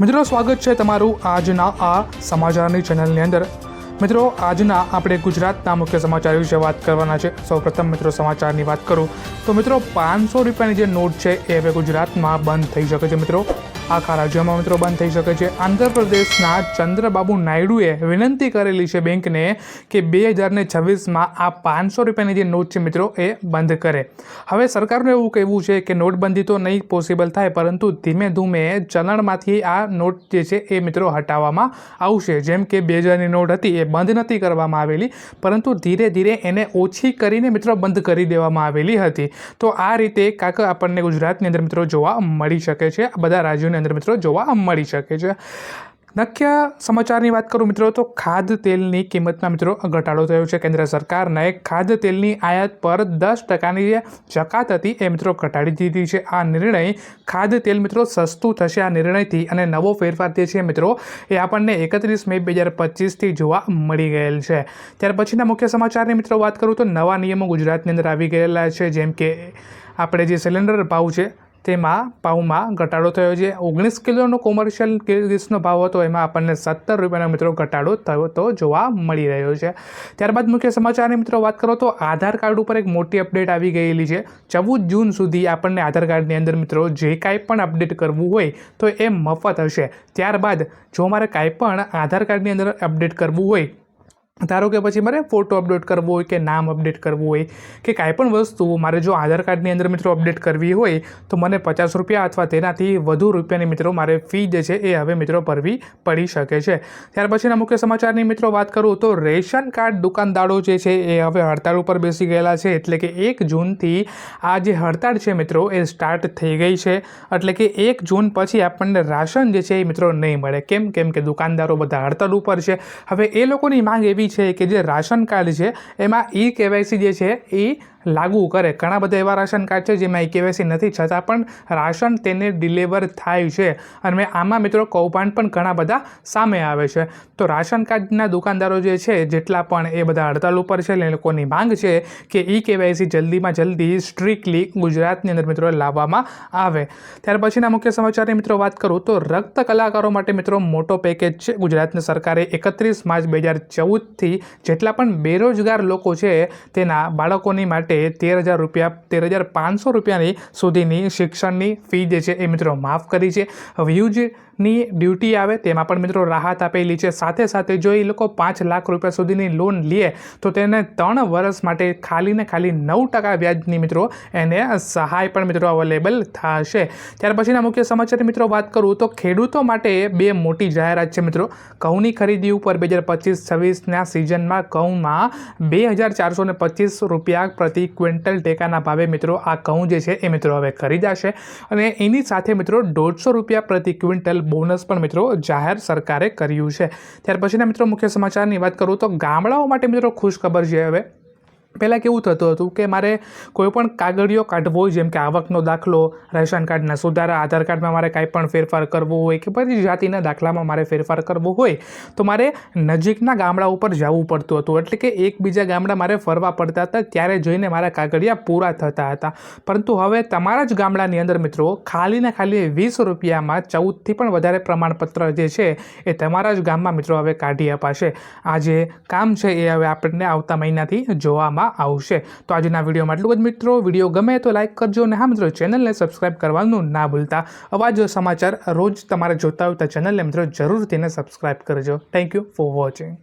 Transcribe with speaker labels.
Speaker 1: મિત્રો, સ્વાગત છે તમારું આજના આ સમાચારની ચેનલની અંદર. મિત્રો, આજના આપણે ગુજરાતના મુખ્ય સમાચાર વિશે વાત કરવાના છે. સૌપ્રથમ, મિત્રો, સમાચારની વાત કરું. તો મિત્રો, પાંચસો રૂપિયાની જે નોટ છે, એ હવે ગુજરાતમાં બંધ થઈ શકે છે, મિત્રો. આખા રાજ્યમાં મિત્રો બંધ થઈ શકે છે. આંધ્રપ્રદેશના ચંદ્રબાબુ નાયડુએ વિનંતી કરેલી છે બેંકને કે બે હજારને છવ્વીસમાં આ પાંચસો રૂપિયાની જે નોટ છે મિત્રો એ બંધ કરે. હવે સરકારનું એવું કહેવું છે કે નોટબંધી તો નહીં પોસિબલ થાય, પરંતુ ધીમે ધીમે ચલણમાંથી આ નોટ જે છે એ મિત્રો હટાવવામાં આવશે. જેમ કે બે હજારની નોટ હતી એ બંધ નથી કરવામાં આવેલી, પરંતુ ધીરે ધીરે એને ઓછી કરીને મિત્રો બંધ કરી દેવામાં આવેલી હતી. તો આ રીતે કાંક આપણને ગુજરાતની અંદર મિત્રો જોવા મળી શકે છે. બધા રાજ્યોની અંદર મિત્રો જોવા મળી શકે છે. મુખ્ય સમાચારની વાત કરું મિત્રો તો ખાદ્ય તેલની કિંમતમાં મિત્રો ઘટાડો થયો છે. કેન્દ્ર સરકારને ખાદ્ય તેલની આયાત પર દસ ટકાની જે જકાત હતી એ મિત્રો ઘટાડી દીધી છે. આ નિર્ણય ખાદ્ય તેલ મિત્રો સસ્તું થશે. આ નિર્ણયથી અને નવો ફેરફાર જે છે મિત્રો એ આપણને એકત્રીસ મે બે હજાર પચીસથી જોવા મળી ગયેલ છે. ત્યાર પછીના મુખ્ય સમાચારની મિત્રો વાત કરું તો નવા નિયમો ગુજરાતની અંદર આવી ગયેલા છે. જેમ કે આપણે જે સિલિન્ડર ભાવ છે તેમાં ભાવમાં ઘટાડો થયો છે. ઓગણીસ કિલોનો કોમર્શિયલ ગ્રીસનો ભાવ હતો. એમાં આપણને સત્તર રૂપિયાનો મિત્રો ઘટાડો થયો તો જોવા મળી રહ્યો છે. ત્યારબાદ મુખ્ય સમાચારની મિત્રો વાત કરો તો આધાર કાર્ડ ઉપર એક મોટી અપડેટ આવી ગયેલી છે. ચૌદ જૂન સુધી આપણને આધાર કાર્ડની અંદર મિત્રો જે કાંઈ પણ અપડેટ કરવું હોય તો એ મફત હશે. ત્યારબાદ જો મારે કાંઈ પણ આધાર કાર્ડની અંદર અપડેટ કરવું હોય ધારો કે પછી મારે ફોટો અપડેટ કરવો હોય કે નામ અપડેટ કરવું હોય કે કાંઈ પણ વસ્તુ, મારે જો આધાર કાર્ડની અંદર મિત્રો અપડેટ કરવી હોય, તો મને પચાસ રૂપિયા અથવા તેનાથી વધુ રૂપિયાની મિત્રો મારે ફી જે છે એ હવે મિત્રો ભરવી પડી શકે છે. ત્યાર પછીના મુખ્ય સમાચારની મિત્રો વાત કરું તો રેશન કાર્ડ દુકાનદારો જે છે એ હવે હડતાળ ઉપર બેસી ગયેલા છે. એટલે કે એક જૂનથી આ જે હડતાળ છે મિત્રો એ સ્ટાર્ટ થઈ ગઈ છે. એટલે કે એક જૂન પછી આપણને રાશન જે છે એ મિત્રો નહીં મળે. કેમ? કેમ કે દુકાનદારો બધા હડતાળ ઉપર છે. હવે એ લોકોની માંગ એવી છે કે જે રાશન કાર્ડ છે એમાં ઈ કેવાયસી જે છે એ લાગુ કરે. ઘણા બધા એવા રાશન કાર્ડ છે જેમાં એ કેવાયસી નથી. છતાં પણ રાશન તેને ડિલિવર થાય છે. અને આમાં મિત્રો કૌભાંડ પણ ઘણા બધા સામે આવે છે. તો રાશન કાર્ડના દુકાનદારો જે છે, જેટલા પણ એ બધા હડતાલ ઉપર છે, એ લોકોની માંગ છે કે ઈ કેવાયસી જલ્દીમાં જલ્દી સ્ટ્રિક્ટલી ગુજરાતની અંદર મિત્રો લાવવામાં આવે. ત્યાર પછીના મુખ્ય સમાચારની મિત્રો વાત કરું તો રક્ત કલાકારો માટે મિત્રો મોટો પેકેજ છે. ગુજરાતની સરકારે એકત્રીસ માર્ચ બે હજાર ચૌદથી જેટલા પણ બેરોજગાર લોકો છે, તેના બાળકોની માટે તેર હજાર રૂપિયા, તેર હજાર પાંચસો રૂપિયાની સુધીની શિક્ષણની ફી જે છે એ મિત્રો માફ કરી છે. વ્યુજની ડ્યુટી આવે તેમાં પણ મિત્રો રાહત આપેલી છે. સાથે સાથે જો એ લોકો પાંચ લાખ રૂપિયા સુધીની લોન લે, તો તેને ત્રણ વર્ષ માટે ખાલી ને ખાલી નવ ટકા વ્યાજની મિત્રો એને સહાય પણ મિત્રો અવેલેબલ થશે. ત્યાર પછીના મુખ્ય સમાચાર મિત્રો વાત કરું તો ખેડૂતો માટે બે મોટી જાહેરાત છે મિત્રો. ઘઉંની ખરીદી ઉપર બે હજાર પચીસ છવ્વીસના સિઝનમાં ઘઉંમાં બે હજાર ચારસો ને પચીસ રૂપિયા પ્રતિ ક્વિન્ટલ ટેકાના ભાવે મિત્રો આ ઘઉં જે છે એ મિત્રો હવે ખરીદાશે અને એની સાથે મિત્રો દોઢસો રૂપિયા પ્રતિ ક્વિન્ટલ બોનસ પણ મિત્રો જાહેર સરકારે કર્યું છે. ત્યાર પછીના મિત્રો મુખ્ય સમાચારની વાત કરું તો ગામડાઓ માટે મિત્રો ખુશ ખબર છે હવે. પહેલાં કેવું થતું હતું કે મારે કોઈપણ કાગળીઓ કાઢવો હોય, જેમ કે આવકનો દાખલો, રેશન કાર્ડના સુધારા, આધાર કાર્ડમાં મારે કાંઈ પણ ફેરફાર કરવો હોય કે પછી જાતિના દાખલામાં મારે ફેરફાર કરવો હોય, તો મારે નજીકના ગામડા ઉપર જવું પડતું હતું. એટલે કે એકબીજા ગામડા મારે ફરવા પડતા હતા, ત્યારે જોઈને મારા કાગળિયા પૂરા થતા હતા. પરંતુ હવે તમારા જ ગામડાની અંદર મિત્રો, ખાલી ને ખાલી વીસ રૂપિયામાં ચૌદથી પણ વધારે પ્રમાણપત્ર જે છે, એ તમારા જ ગામમાં મિત્રો હવે કાઢી અપાશે. આ જે કામ છે એ હવે આપણને આવતા મહિનાથી જોવામાં આવશે. તો આજના વિડીયોમાં એટલું જ મિત્રો. વીડિયો ગમે તો લાઇક કરજો અને હા મિત્રો ચેનલને સબસ્ક્રાઇબ કરવાનું ના ભૂલતા. આવા સમાચાર રોજ તમારે જોતા હોય તો ચેનલને મિત્રો જરૂર તેને સબસ્ક્રાઇબ કરજો. Thank you for watching